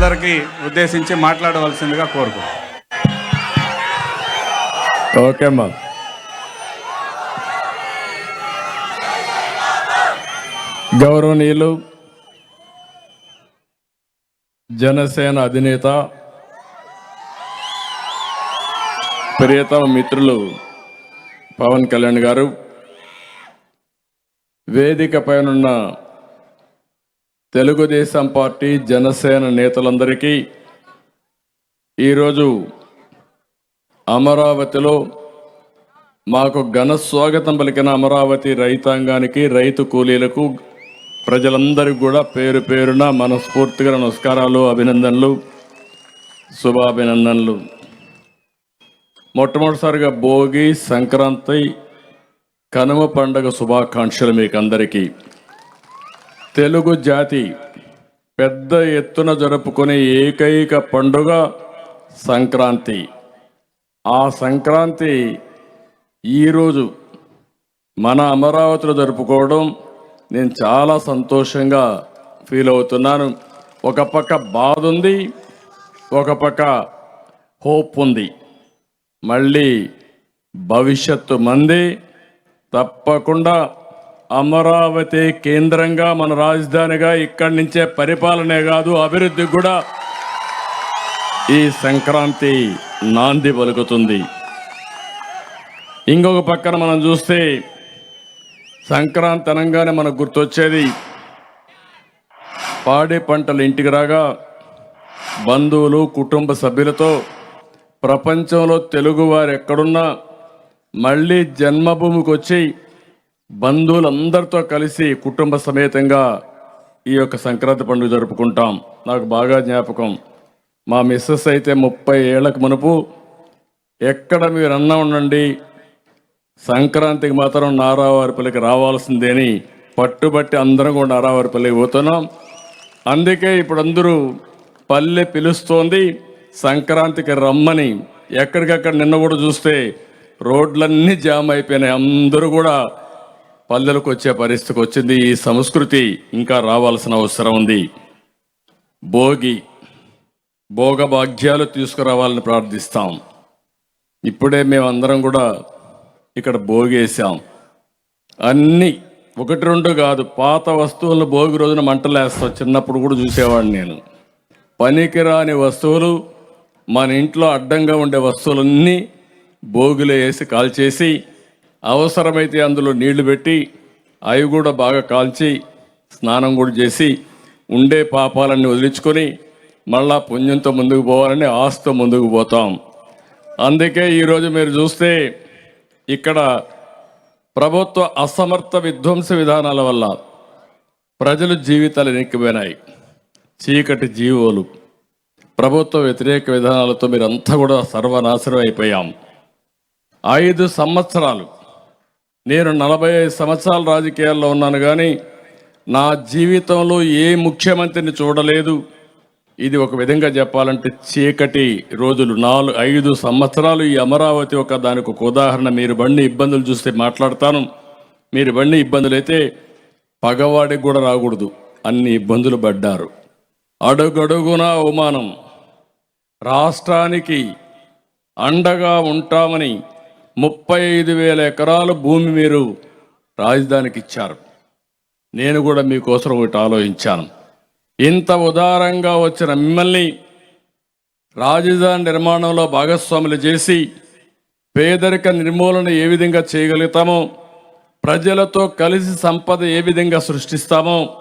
అందరికీ ఉద్దేశించి మాట్లాడవలసిందిగా కోరుకు ఓకే అమ్మా. గౌరవనీయులు జనసేన అధినేత ప్రియతమ మిత్రులు పవన్ కళ్యాణ్ గారు వేదిక పైనున్న తెలుగుదేశం పార్టీ జనసేన నేతలందరికీ ఈరోజు అమరావతిలో మాకు ఘన స్వాగతం పలికిన అమరావతి రైతాంగానికి రైతు కూలీలకు ప్రజలందరికీ కూడా పేరు పేరున మనస్ఫూర్తిగా నమస్కారాలు అభినందనలు శుభాభినందనలు. మొట్టమొదటిసారిగా భోగి సంక్రాంతి కనుమ పండుగ శుభాకాంక్షలు మీకు అందరికీ తెలుగు జాతి పెద్ద ఎత్తున జరుపుకునే ఏకైక పండుగ సంక్రాంతి. ఆ సంక్రాంతి ఈరోజు మన అమరావతిలో జరుపుకోవడం నేను చాలా సంతోషంగా ఫీల్ అవుతున్నాను. ఒక పక్క బాధ ఉంది ఒక పక్క హోప్ ఉంది. మళ్ళీ భవిష్యత్తు మంది తప్పకుండా అమరావతి కేంద్రంగా మన రాజధానిగా ఇక్కడి నుంచే పరిపాలనే కాదు అభివృద్ధి కూడా ఈ సంక్రాంతి నాంది పలుకుతుంది. ఇంకొక పక్కన మనం చూస్తే సంక్రాంతి అనగానే మనకు గుర్తొచ్చేది పాడి పంటలు ఇంటికి రాగా బంధువులు కుటుంబ సభ్యులతో ప్రపంచంలో తెలుగు వారు ఎక్కడున్నా మళ్ళీ జన్మభూమికి వచ్చి బంధువులందరితో కలిసి కుటుంబ సమేతంగా ఈ యొక్క సంక్రాంతి పండుగ జరుపుకుంటాం. నాకు బాగా జ్ఞాపకం. మా మిస్సెస్ అయితే ముప్పై ఏళ్ళకు మునుపు ఎక్కడ మీరు అన్న ఉండండి సంక్రాంతికి మాత్రం నారావారిపల్లికి రావాల్సిందేని పట్టుబట్టి అందరం కూడా నారావారిపల్లికి పోతున్నాం. అందుకే ఇప్పుడు అందరూ పల్లె పిలుస్తోంది సంక్రాంతికి రమ్మని. ఎక్కడికక్కడ నిన్న కూడా చూస్తే రోడ్లన్నీ జామ్ అయిపోయినాయి. అందరూ కూడా పల్లెలకు వచ్చే పరిస్థితికి వచ్చింది. ఈ సంస్కృతి ఇంకా రావాల్సిన అవసరం ఉంది. భోగి భోగభాగ్యాలు తీసుకురావాలని ప్రార్థిస్తాం. ఇప్పుడే మేమందరం కూడా ఇక్కడ భోగేసాం అన్నీ ఒకటి రెండు కాదు పాత వస్తువులను భోగి రోజున మంటలేస్తాం చిన్నప్పుడు కూడా చూసేవాడిని నేను. పనికిరాని వస్తువులు మన ఇంట్లో అడ్డంగా ఉండే వస్తువులన్నీ భోగిలో వేసి కాల్చేసి అవసరమైతే అందులో నీళ్ళు పెట్టి అవి కూడా బాగా కాల్చి స్నానం కూడా చేసి ఉండే పాపాలన్నీ వదిలించుకొని మళ్ళా పుణ్యంతో ముందుకు పోవాలని ఆస్తో ముందుకు పోతాం. అందుకే ఈరోజు మీరు చూస్తే ఇక్కడ ప్రభుత్వ అసమర్థ విధ్వంస విధానాల వల్ల ప్రజలు జీవితాలు ఎక్కిపోయినాయి చీకటి జీవోలు. ప్రభుత్వ వ్యతిరేక విధానాలతో మీరంతా కూడా సర్వనాశనం అయిపోయాం. ఐదు సంవత్సరాలు నేను నలభై ఐదు సంవత్సరాల రాజకీయాల్లో ఉన్నాను కానీ నా జీవితంలో ఏ ముఖ్యమంత్రిని చూడలేదు. ఇది ఒక విధంగా చెప్పాలంటే చీకటి రోజులు. నాలుగు ఐదు సంవత్సరాలు ఈ అమరావతి ఒక దానికి ఒక ఉదాహరణ. మీరు బండి ఇబ్బందులు చూస్తే మాట్లాడతాను. మీరు బండి ఇబ్బందులు అయితే పగవాడికి కూడా రాకూడదు. అన్ని ఇబ్బందులు పడ్డారు. అడుగడుగున అవమానం. రాష్ట్రానికి అండగా ఉంటామని ముప్పై ఐదు వేల ఎకరాల భూమి మీరు రాజధానికి ఇచ్చారు నేను కూడా మీకోసం ఒకటి ఆలోచించాను. ఇంత ఉదారంగా వచ్చిన మిమ్మల్ని రాజధాని నిర్మాణంలో భాగస్వాములు చేసి పేదరిక నిర్మూలన ఏ విధంగా చేయగలుగుతామో ప్రజలతో కలిసి సంపద ఏ విధంగా సృష్టిస్తామో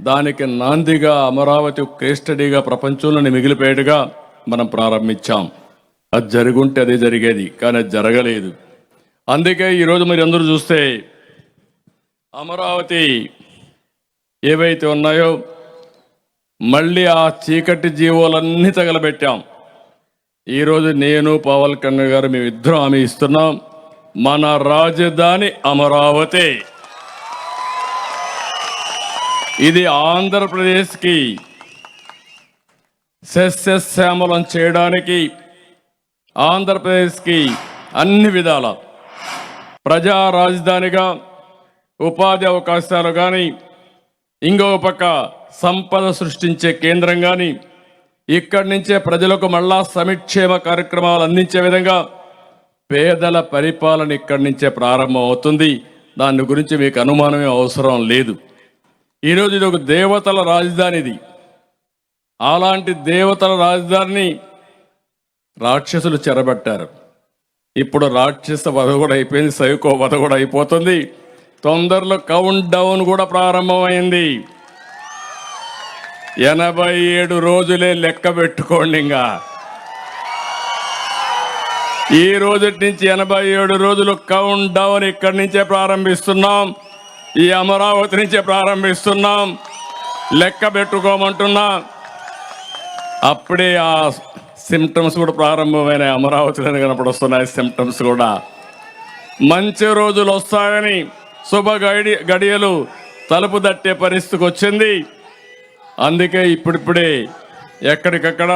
దానికి నాందిగా అమరావతి కేస్టడీగా ప్రపంచంలోని మిగిలిపోయేట్టుగా మనం ప్రారంభించాం. అది జరుగుంటే అదే జరిగేది కానీ అది జరగలేదు. అందుకే ఈరోజు మీరు అందరూ చూస్తే అమరావతి ఏవైతే ఉన్నాయో మళ్ళీ ఆ చీకటి జీవోలన్నీ తగలబెట్టాం. ఈరోజు నేను పవన్ కన్న గారు మేమిద్దరం హామీ ఇస్తున్నాం మన రాజధాని అమరావతి. ఇది ఆంధ్రప్రదేశ్కి సస్యశ్యామలం చేయడానికి ఆంధ్రప్రదేశ్కి అన్ని విధాల ప్రజా రాజధానిగా ఉపాధి అవకాశాలు కానీ ఇంకో పక్క సంపద సృష్టించే కేంద్రం కానీ ఇక్కడి నుంచే ప్రజలకు మళ్ళా సమిక్షేమ కార్యక్రమాలు అందించే విధంగా పేదల పరిపాలన ఇక్కడి నుంచే ప్రారంభం అవుతుంది దాని గురించి మీకు అనుమానమే అవసరం లేదు. ఈరోజు ఇది ఒక దేవతల రాజధానిది. అలాంటి దేవతల రాజధానిని రాక్షసులు చెరబట్టారు. ఇప్పుడు రాక్షస వధ కూడా అయిపోయింది సైకో వధ కూడా అయిపోతుంది. తొందరలో కౌంట్ డౌన్ కూడా ప్రారంభమైంది. ఎనభై ఏడు రోజులే లెక్క పెట్టుకోండి ఇంకా. ఈ రోజు నుంచి ఎనభై ఏడు రోజులు కౌంట్ డౌన్ ఇక్కడి నుంచే ప్రారంభిస్తున్నాం. ఈ అమరావతి నుంచే ప్రారంభిస్తున్నాం. లెక్క పెట్టుకోమంటున్నా. అప్పుడే ఆ సిమ్టమ్స్ కూడా ప్రారంభమైన అమరావతిలోనే కనపడొస్తున్నాయి సిమ్టమ్స్ కూడా. మంచి రోజులు వస్తాయని శుభ గడి గడియలు తలుపు తట్టే పరిస్థితికి వచ్చింది. అందుకే ఇప్పుడిప్పుడే ఎక్కడికక్కడ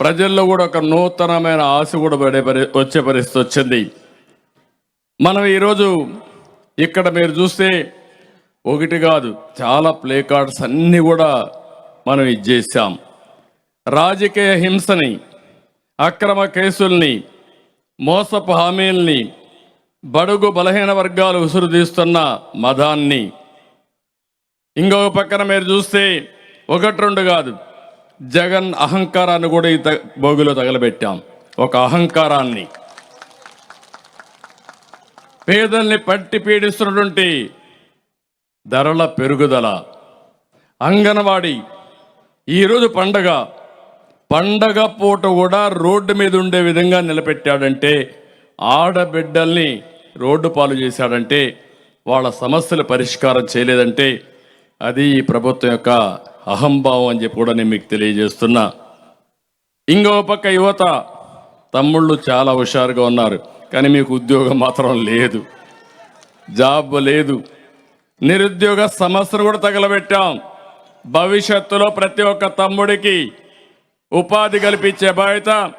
ప్రజల్లో కూడా ఒక నూతనమైన ఆశ కూడా పడే పరి వచ్చే పరిస్థితి వచ్చింది. మనం ఈరోజు ఇక్కడ మీరు చూస్తే ఒకటి కాదు చాలా ప్లే కార్డ్స్ అన్నీ కూడా మనం ఇచ్చేసాం రాజకీయ హింసని అక్రమ కేసుల్ని మోసపు హామీల్ని బడుగు బలహీన వర్గాలు ఉసురుదీస్తున్న మదాన్ని. ఇంకొక పక్కన మీరు చూస్తే ఒకటి రెండు కాదు జగన్ అహంకారాన్ని కూడా ఈ భోగిలో తగలబెట్టాం. ఒక అహంకారాన్ని. పేదల్ని పట్టి పీడిస్తున్నటువంటి ధరల పెరుగుదల. అంగన్వాడీ ఈరోజు పండగ పండగ పూట కూడా రోడ్డు మీద ఉండే విధంగా నిలబెట్టాడంటే ఆడబిడ్డల్ని రోడ్డు పాలు చేశాడంటే వాళ్ళ సమస్యలు పరిష్కారం చేయలేదంటే అది ఈ ప్రభుత్వం యొక్క అహంభావం అని చెప్పి కూడా నేను మీకు తెలియజేస్తున్నా. ఇంకో పక్క యువత తమ్ముళ్ళు చాలా హుషారుగా ఉన్నారు కానీ మీకు ఉద్యోగం మాత్రం లేదు జాబ్ లేదు. నిరుద్యోగ సమస్యను కూడా తగలబెట్టాం. భవిష్యత్తులో ప్రతి ఒక్క తమ్ముడికి ఉపాధి కల్పించే బాధ్యత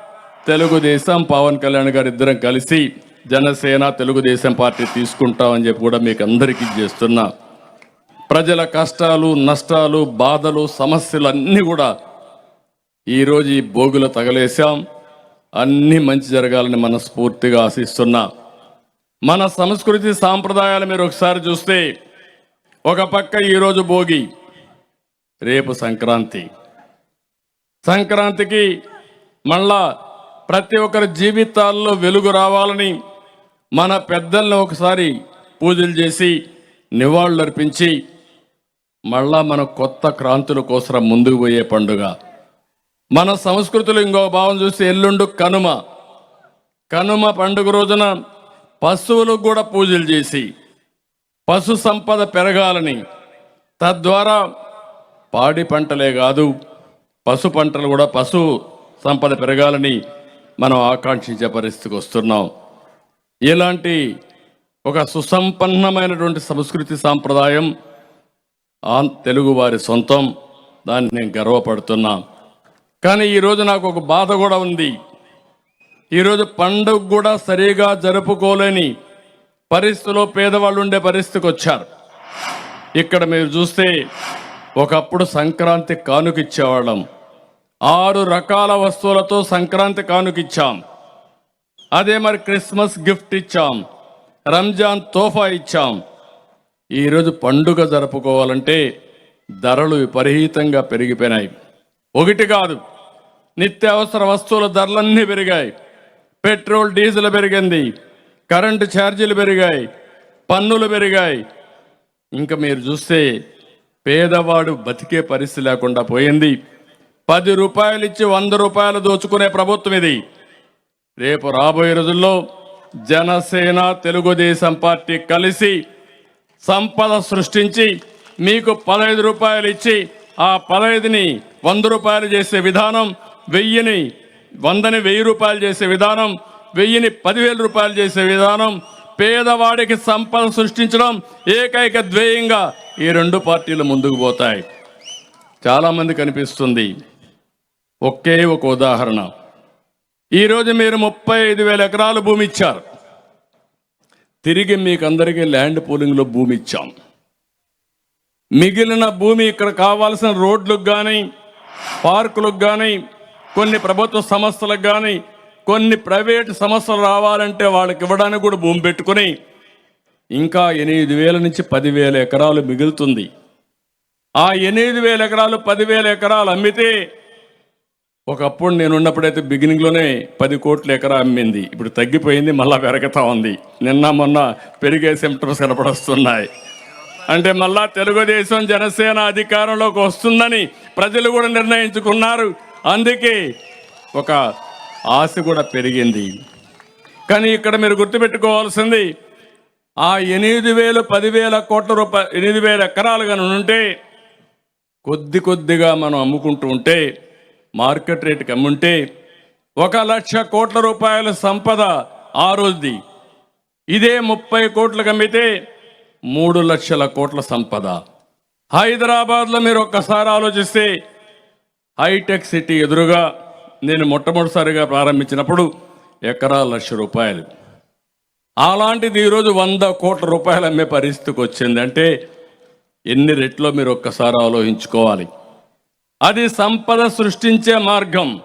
తెలుగుదేశం పవన్ కళ్యాణ్ గారు ఇద్దరం కలిసి జనసేన తెలుగుదేశం పార్టీ తీసుకుంటామని చెప్పి కూడా మీకు అందరికీ చేస్తున్నా. ప్రజల కష్టాలు నష్టాలు బాధలు సమస్యలు అన్నీ కూడా ఈరోజు ఈ భోగులు తగలేశాం. అన్నీ మంచి జరగాలని మనస్ఫూర్తిగా ఆశిస్తున్నా. మన సంస్కృతి సాంప్రదాయాలు మీరు ఒకసారి చూస్తే ఒక పక్క ఈరోజు భోగి రేపు సంక్రాంతి. సంక్రాంతికి మళ్ళా ప్రతి ఒక్కరి జీవితాల్లో వెలుగు రావాలని మన పెద్దల్ని ఒకసారి పూజలు చేసి నివాళులర్పించి మళ్ళా మన కొత్త క్రాంతుల కోసం ముందుకు పోయే పండుగ. మన సంస్కృతిలో ఇంకో భావం చూసి ఎల్లుండు కనుమ. కనుమ పండుగ రోజున పశువులకు కూడా పూజలు చేసి పశు సంపద పెరగాలని తద్వారా పాడి పంటలే కాదు పశు పంటలు కూడా పశు సంపద పెరగాలని మనం ఆకాంక్షించే పరిస్థితికి వస్తున్నాం. ఇలాంటి ఒక సుసంపన్నమైనటువంటి సంస్కృతి సాంప్రదాయం ఆ తెలుగు వారి సొంతం. దాన్ని నేను గర్వపడుతున్నా. కానీ ఈరోజు నాకు ఒక బాధ కూడా ఉంది. ఈరోజు పండుగ కూడా సరిగా జరుపుకోలేని పరిస్థితిలో పేదవాళ్ళు ఉండే పరిస్థితికి వచ్చారు. ఇక్కడ మీరు చూస్తే ఒకప్పుడు సంక్రాంతి కానుకిచ్చేవాళ్ళం ఆరు రకాల వస్తువులతో సంక్రాంతి కానుకిచ్చాం. అదే మరి క్రిస్మస్ గిఫ్ట్ ఇచ్చాం. రంజాన్ తోఫా ఇచ్చాం. ఈరోజు పండుగ జరుపుకోవాలంటే ధరలు విపరీతంగా పెరిగిపోయినాయి. ఒకటి కాదు నిత్యావసర వస్తువుల ధరలన్నీ పెరిగాయి. పెట్రోల్ డీజిల్ పెరిగింది. కరెంటు ఛార్జీలు పెరిగాయి. పన్నులు పెరిగాయి. ఇంకా మీరు చూస్తే పేదవాడు బతికే పరిస్థితి లేకుండా పోయింది. పది రూపాయలు ఇచ్చి వంద రూపాయలు దోచుకునే ప్రభుత్వం ఇది. రేపు రాబోయే రోజుల్లో జనసేన తెలుగుదేశం పార్టీ కలిసి సంపద సృష్టించి మీకు పదహైదు రూపాయలు ఇచ్చి ఆ పదహైదుని వంద రూపాయలు చేసే విధానం వెయ్యిని వందని వెయ్యి రూపాయలు చేసే విధానం వెయ్యిని పదివేల రూపాయలు చేసే విధానం పేదవాడికి సంపద సృష్టించడం ఏకైక ధ్యేయంగా ఈ రెండు పార్టీలు ముందుకు పోతాయి. చాలామంది కనిపిస్తుంది ఒకే ఒక ఉదాహరణ. ఈరోజు మీరు ముప్పై ఐదు వేల ఎకరాలు భూమి ఇచ్చారు. తిరిగి మీకు అందరికీ ల్యాండ్ పూలింగ్లో భూమి ఇచ్చాం. మిగిలిన భూమి ఇక్కడ కావాల్సిన రోడ్లకు కానీ పార్కులకు కానీ కొన్ని ప్రభుత్వ సంస్థలకు కానీ కొన్ని ప్రైవేట్ సంస్థలు రావాలంటే వాళ్ళకి ఇవ్వడానికి కూడా భూమి పెట్టుకుని ఇంకా ఎనిమిది వేల నుంచి పదివేల ఎకరాలు మిగులుతుంది. ఆ ఎనిమిది వేల ఎకరాలు పదివేల ఎకరాలు అమ్మితే ఒకప్పుడు నేను ఉన్నప్పుడైతే బిగినింగ్లోనే పది కోట్ల ఎకరా అమ్మింది. ఇప్పుడు తగ్గిపోయింది మళ్ళీ పెరగతా ఉంది. నిన్న మొన్న పెరిగే సిమ్టమ్స్ కనపడొస్తున్నాయి. అంటే మళ్ళా తెలుగుదేశం జనసేన అధికారంలోకి వస్తుందని ప్రజలు కూడా నిర్ణయించుకున్నారు. అందుకే ఒక ఆశ కూడా పెరిగింది. కానీ ఇక్కడ మీరు గుర్తుపెట్టుకోవాల్సింది ఆ ఎనిమిది వేలు పదివేల కోట్ల రూపాయలు ఎనిమిది వేల ఎకరాలు కానీ ఉంటే కొద్ది కొద్దిగా మనం అమ్ముకుంటూ ఉంటే మార్కెట్ రేట్ అమ్ముంటే ఒక లక్ష కోట్ల రూపాయల సంపద ఆ రోజుది. ఇదే ముప్పై కోట్లకు అమ్మితే మూడు లక్షల కోట్ల సంపద. హైదరాబాద్లో మీరు ఒక్కసారి ఆలోచిస్తే హైటెక్ సిటీ ఎదురుగా నేను మొట్టమొదటిసారిగా ప్రారంభించినప్పుడు ఎకరా లక్ష రూపాయలు. అలాంటిది ఈరోజు వంద కోట్ల రూపాయలు అమ్మే పరిస్థితికి వచ్చిందంటే ఎన్ని రెట్లో మీరు ఒక్కసారి ఆలోచించుకోవాలి. అది సంపద సృష్టించే మార్గం.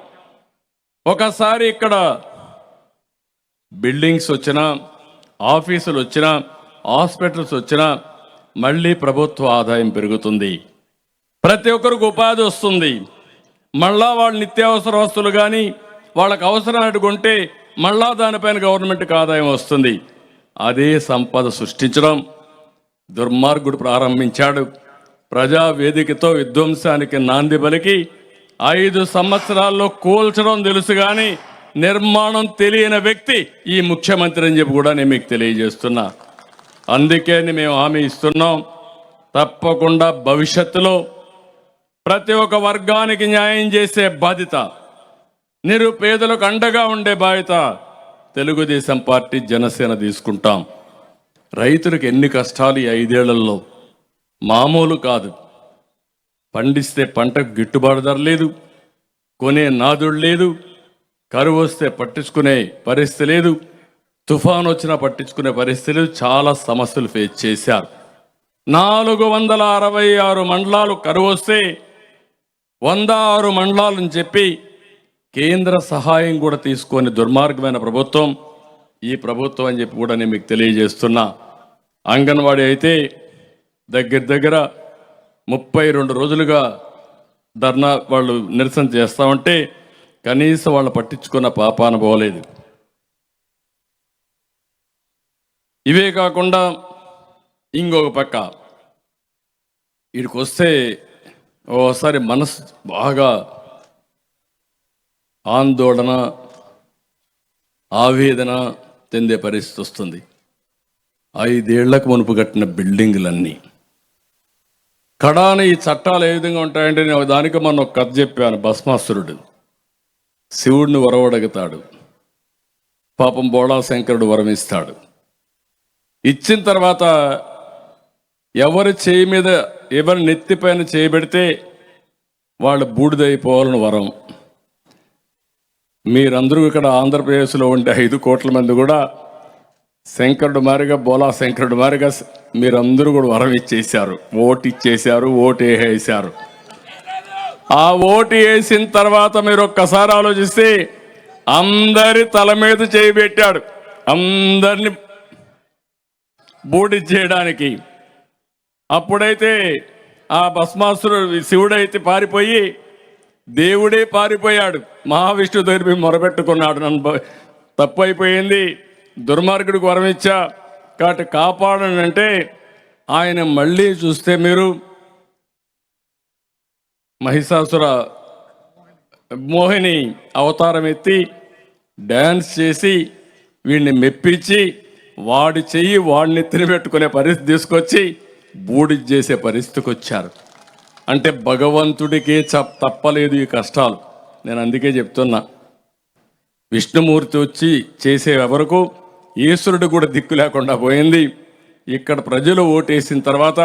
ఒకసారి ఇక్కడ బిల్డింగ్స్ వచ్చినా ఆఫీసులు వచ్చినా హాస్పిటల్స్ వచ్చినా మళ్ళీ ప్రభుత్వ ఆదాయం పెరుగుతుంది. ప్రతి ఒక్కరికి ఉపాధి వస్తుంది. మళ్ళా వాళ్ళు నిత్యావసర వస్తువులు కానీ వాళ్ళకి అవసరం కొంటే మళ్ళా దానిపైన గవర్నమెంట్కి ఆదాయం వస్తుంది. అదే సంపద సృష్టించడం. దుర్మార్గుడు ప్రారంభించాడు. ప్రజా వేదికతో విధ్వంసానికి నాంది పలికి ఐదు సంవత్సరాల్లో కూల్చడం తెలుసు కానీ నిర్మాణం తెలియని వ్యక్తి ఈ ముఖ్యమంత్రి అని చెప్పి కూడా నేను మీకు తెలియజేస్తున్నా. అందుకే మేము హామీ ఇస్తున్నాం. తప్పకుండా భవిష్యత్తులో ప్రతి ఒక్క వర్గానికి న్యాయం చేసే బాధ్యత నిరుపేదలకు అండగా ఉండే బాధ్యత తెలుగుదేశం పార్టీ జనసేన తీసుకుంటాం. రైతులకు ఎన్ని కష్టాలు ఈ ఐదేళ్ళలో? మామూలు కాదు. పండిస్తే పంటకు గిట్టుబాటు ధర లేదు కొనే నాదుడు లేదు కరువు వస్తే పట్టించుకునే పరిస్థితి లేదు తుఫాన్ వచ్చినా పట్టించుకునే పరిస్థితి లేదు చాలా సమస్యలు ఫేస్ చేశారు. నాలుగు వందల అరవై ఆరు మండలాలు కరువు వస్తే వంద ఆరు మండలాలని చెప్పి కేంద్ర సహాయం కూడా తీసుకొని దుర్మార్గమైన ప్రభుత్వం ఈ ప్రభుత్వం అని చెప్పి కూడా నేను మీకు తెలియజేస్తున్నా. అంగన్వాడీ అయితే దగ్గర దగ్గర ముప్పై రెండు రోజులుగా ధర్నా వాళ్ళు నిరసన చేస్తామంటే కనీసం వాళ్ళు పట్టించుకున్న పాపాన పోలేదు ఇవే కాకుండా ఇంకొక పక్క. వీడికి వస్తే ఓసారి మనసు బాగా ఆందోళన ఆవేదన చెందే పరిస్థితి వస్తుంది. ఐదేళ్ళకు మునుపు కట్టిన బిల్డింగులన్నీ కడాన ఈ చట్టాలు ఏ విధంగా ఉంటాయంటే నేను దానికి మనం ఒక కథ చెప్పాను భస్మాసురుడు. శివుడిని వరవడగుతాడు. పాపం బోళాశంకరుడు వరమిస్తాడు. ఇచ్చిన తర్వాత ఎవరి చేయి మీద ఎవరి నెత్తిపైన చేయబెడితే వాళ్ళు బూడిదైపోవాలని వరం. మీరందరూ ఇక్కడ ఆంధ్రప్రదేశ్లో ఉండే ఐదు కోట్ల మంది కూడా శంకరుడు మారిగా బోలా శంకరుడు మారిగా మీరందరూ కూడా వరం ఇచ్చేశారు. ఓటు ఇచ్చేశారు ఓటు వేసేశారు. ఆ ఓటు వేసిన తర్వాత మీరు ఒక్కసారి ఆలోచిస్తే అందరి తల మీద చేయిపెట్టాడు అందరిని బూడి చేయడానికి. అప్పుడైతే ఆ భస్మాసురుడు శివుడైతే పారిపోయి దేవుడే పారిపోయాడు. మహావిష్ణు దగ్గర మొరబెట్టుకున్నాడు నన్ను తప్పు అయిపోయింది. దుర్మార్గుడికి వరం ఇచ్చా. కాబట్టి కాపాడనంటే ఆయన మళ్ళీ చూస్తే మీరు మహిషాసుర మోహిని అవతారం ఎత్తి డ్యాన్స్ చేసి వీడిని మెప్పించి వాడి చెయ్యి వాడిని తినిపెట్టుకునే పరిస్థితి తీసుకొచ్చి బూడి చేసే పరిస్థితికి వచ్చారు. అంటే భగవంతుడికే చ- తప్పలేదు ఈ కష్టాలు. నేను అందుకే చెప్తున్నా. విష్ణుమూర్తి వచ్చి చేసే వరకు ఈశ్వరుడు కూడా దిక్కు లేకుండా పోయింది. ఇక్కడ ప్రజలు ఓటేసిన తర్వాత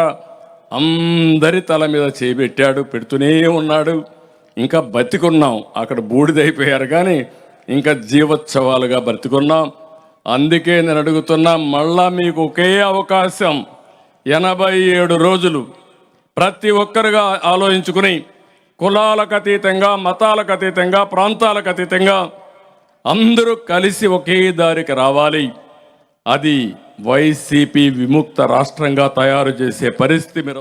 అందరి తల మీద చేపెట్టాడు పెడుతూనే ఉన్నాడు. ఇంకా బతికున్నాం. అక్కడ బూడిదైపోయారు కానీ ఇంకా జీవోత్సవాలుగా బ్రతికున్నాం. అందుకే నేను అడుగుతున్నా మళ్ళా మీకు ఒకే అవకాశం. ఎనభై ఏడు రోజులు ప్రతి ఒక్కరుగా ఆలోచించుకుని కులాలకు అతీతంగా మతాలకు అతీతంగా ప్రాంతాలకు అతీతంగా అందరూ కలిసి ఒకే దారికి రావాలి. అది వైసీపీ విముక్త రాష్ట్రంగా తయారు చేసే పరిస్థితి మీరు